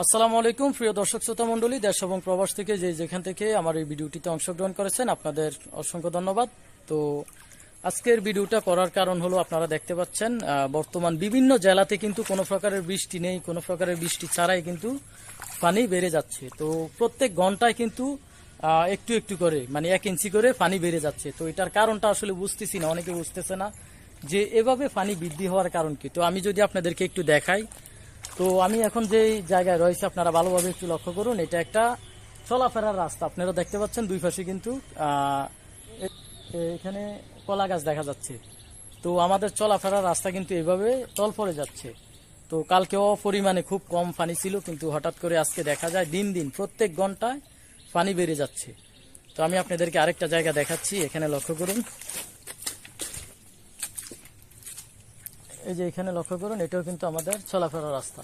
আসসালামু আলাইকুম, প্রিয় দর্শক শ্রোতা মণ্ডলী, দেশ এবং প্রবাস থেকে যে যেখান থেকে আমার এই ভিডিওটিতে অংশগ্রহণ করেছেন, আপনাদের অসংখ্য ধন্যবাদ। তো আজকের ভিডিওটা করার কারণ হলো, আপনারা দেখতে পাচ্ছেন বর্তমান বিভিন্ন জেলাতে কিন্তু কোনো প্রকারের বৃষ্টি নেই, কোনো প্রকারের বৃষ্টি ছাড়াই কিন্তু পানি বেড়ে যাচ্ছে। তো প্রত্যেক ঘন্টায় কিন্তু একটু একটু করে মানে এক ইঞ্চি করে পানি বেড়ে যাচ্ছে। তো এটার কারণটা আসলে বুঝতেছি না, অনেকে বুঝতেছে না যে এভাবে পানি বৃদ্ধি হওয়ার কারণ কি। তো আমি যদি আপনাদেরকে একটু দেখাই তো আমি এখন যে জায়গায় রয়েছে, আপনারা ভালোভাবে একটু লক্ষ্য করুন, এটা একটা চলাফেরার রাস্তা। আপনারা দেখতে পাচ্ছেন দুই পাশে কিন্তু এখানে কলা গাছ দেখা যাচ্ছে। তো আমাদের চলাফেরার রাস্তা কিন্তু এভাবে তল পড়ে যাচ্ছে। তো কালকেও পরিমাণে খুব কম পানি ছিল, কিন্তু হঠাৎ করে আজকে দেখা যায় দিন দিন, প্রত্যেক ঘন্টায় পানি বেড়ে যাচ্ছে। তো আমি আপনাদেরকে আরেকটা জায়গা দেখাচ্ছি, এখানে লক্ষ্য করুন। এই যে এখানে লক্ষ্য করুন, এটাও কিন্তু আমাদের চলাফেরার রাস্তা।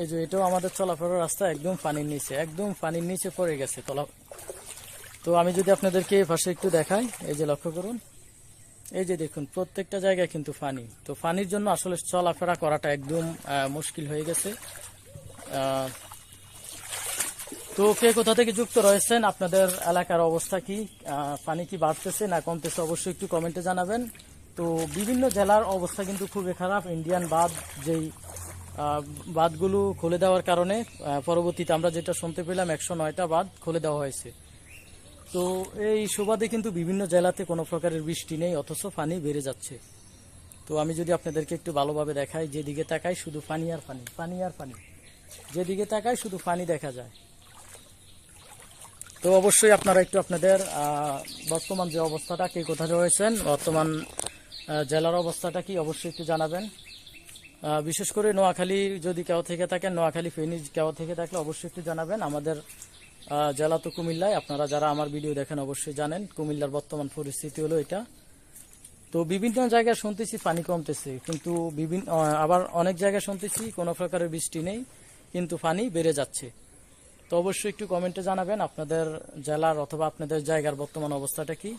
এই যে এটাও আমাদের চলাফেরার রাস্তা, একদম পানির নিচে, একদম পানির নিচে পড়ে গেছে তলা। তো আমি যদি আপনাদেরকে এই পাশে একটু দেখাই, এই যে লক্ষ্য করুন, এই যে দেখুন, প্রত্যেকটা জায়গায় কিন্তু পানি। তো পানির জন্য আসলে চলাফেরা করাটা একদম মুশকিল হয়ে গেছে। তো কে কোথা থেকে যুক্ত রয়েছেন, আপনাদের এলাকার অবস্থা কি? পানি কি বাড়তেছে না কমতেছে, অবশ্যই একটু কমেন্টে জানাবেন। তো বিভিন্ন জেলার অবস্থা কিন্তু খুবই খারাপ। ইন্ডিয়ান বাঁধ যেই বাঁধগুলো খুলে দেওয়ার কারণে পরবর্তীতে আমরা যেটা শুনতে পেলাম, একশো নয়টা বাঁধ খুলে দেওয়া হয়েছে। তো এই সুবাদে কিন্তু বিভিন্ন জেলাতে কোনো প্রকারের বৃষ্টি নেই, অথচ পানি বেড়ে যাচ্ছে। তো আমি যদি আপনাদেরকে একটু ভালোভাবে দেখাই, যেদিকে তাকাই শুধু পানি আর পানি পানি আর পানি। যেদিকে তাকাই শুধু পানি দেখা যায়। তো অবশ্যই আপনারা একটু আপনাদের বর্তমান যে অবস্থাটা, কে কোথায় রয়েছেন, বর্তমান জেলার অবস্থাটা কি অবশ্যই একটু জানাবেন। বিশেষ করে নোয়াখালী যদি কেউ থেকে থাকেন, নোয়াখালী ফেনী কেউ থেকে থাকলে অবশ্যই একটু জানাবেন। আমাদের জেলা তো কুমিল্লায়। আপনারা যারা আমার ভিডিও দেখেন অবশ্যই জানেন, কুমিল্লার বর্তমান পরিস্থিতি হলো এটা। তো বিভিন্ন জায়গায় শুনতেছি পানি কমতেছে, কিন্তু বিভিন্ন আবার অনেক জায়গায় শুনতেছি কোনো প্রকারের বৃষ্টি নেই, কিন্তু পানি বেড়ে যাচ্ছে। তো অবশ্যই একটু কমেন্টে জানাবেন আপনাদের জেলার অথবা আপনাদের জায়গার বর্তমান অবস্থাটা কি।